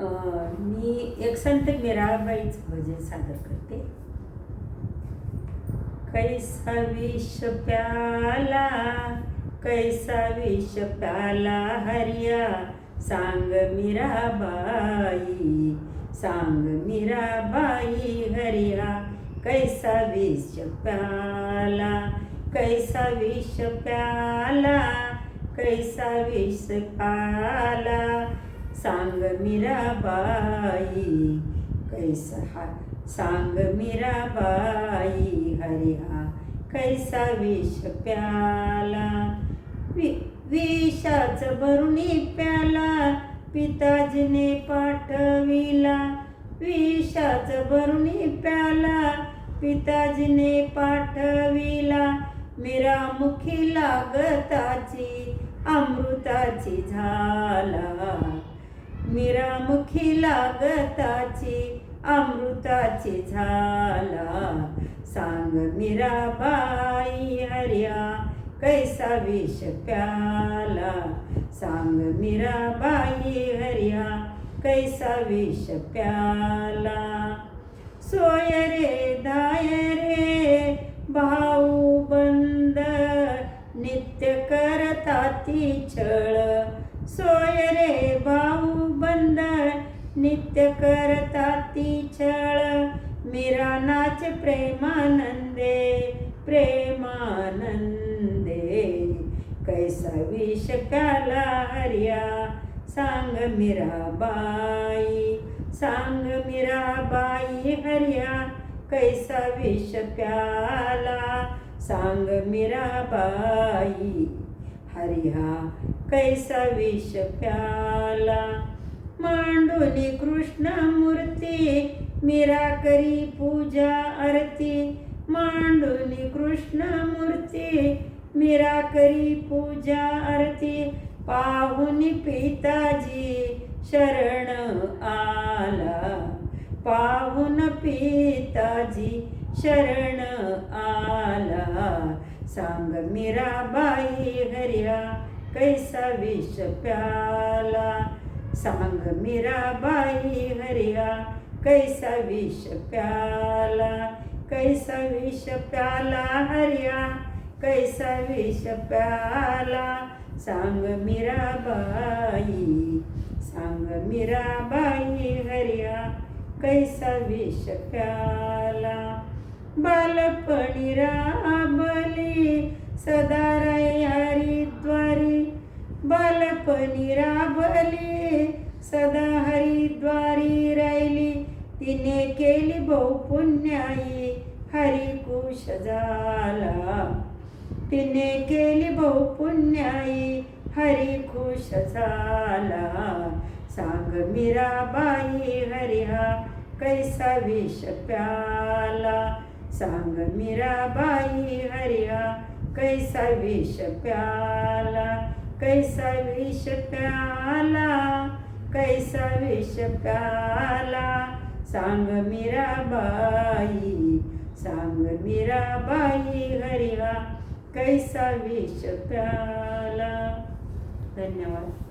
मी एक संत मीराबाईचं भजन सादर करते. कैसा विष प्याला कैसा विष प्याला हरिया सांग मीराबाई सांग मीराबाई हरिया कैसा विष प्याला कैसा विष प्याला कैसा विष प्याला सांग मीराबाई कैसा हा? सांग मीराबाई हरिहा कैसा विष प्याला? वि विषाच भरुणी प्याला पिताजीने पाठविला. विषाच भरुणी प्याला पिताजीने पाठविला. मीरामुखी लागताची अमृताची झाला. मिरामुखी लागताची अमृताची झाला. सांग मीराबाई हर्या कैसा विष प्याला. सांग मीराबाई हर्या कैसा विष प्याला. सोय रे दाय रे भाऊ बंद नित्य करता ती छळ. नित्य करता ती छळ. मीरा नाच प्रेमानंदे प्रेमानंदे. कैसा विष प्याला हर्या सांग मीराबाई सांग मीराबाई हरिया. कैसा विष प्याला सांग मीराबाई हरिया. कैसा विष प्याला मांडुली कृष्ण मूर्ती मीरा करी पूजा आरती. मांडोली कृष्ण मूर्ती मीरा करी पूजा आरती. पाहुनी पिताजी शरण आला. पाहुन पिताजी शरण आला. सांग मीराबाई हरिया कैसा विष प्याला. सांग मीराबाई हरिया कैसा विष प्याला कैसा विष प्याला हरिया कैसा विष प्याला। सांग मीराबाई सांग मीराबाई हरिया कैसा विष प्याला। बालपणी राबली सदा राय बालपणी राबली सदा हरिद्वारी राहिली. तिने केली बहुपुण्याई हरिकुश झाला. तिने केली बहुपुण्याई खुश झाला. सांग मीराबाई हरिहा कैसा विष प्याला. सांग मीराबाई हरिहा कैसा विष प्याला. कैसा विष प्याला कैसा विष प्याला। सांग मीराबाई सांग मीराबाई हरिवा कैसा विष प्याला। धन्यवाद.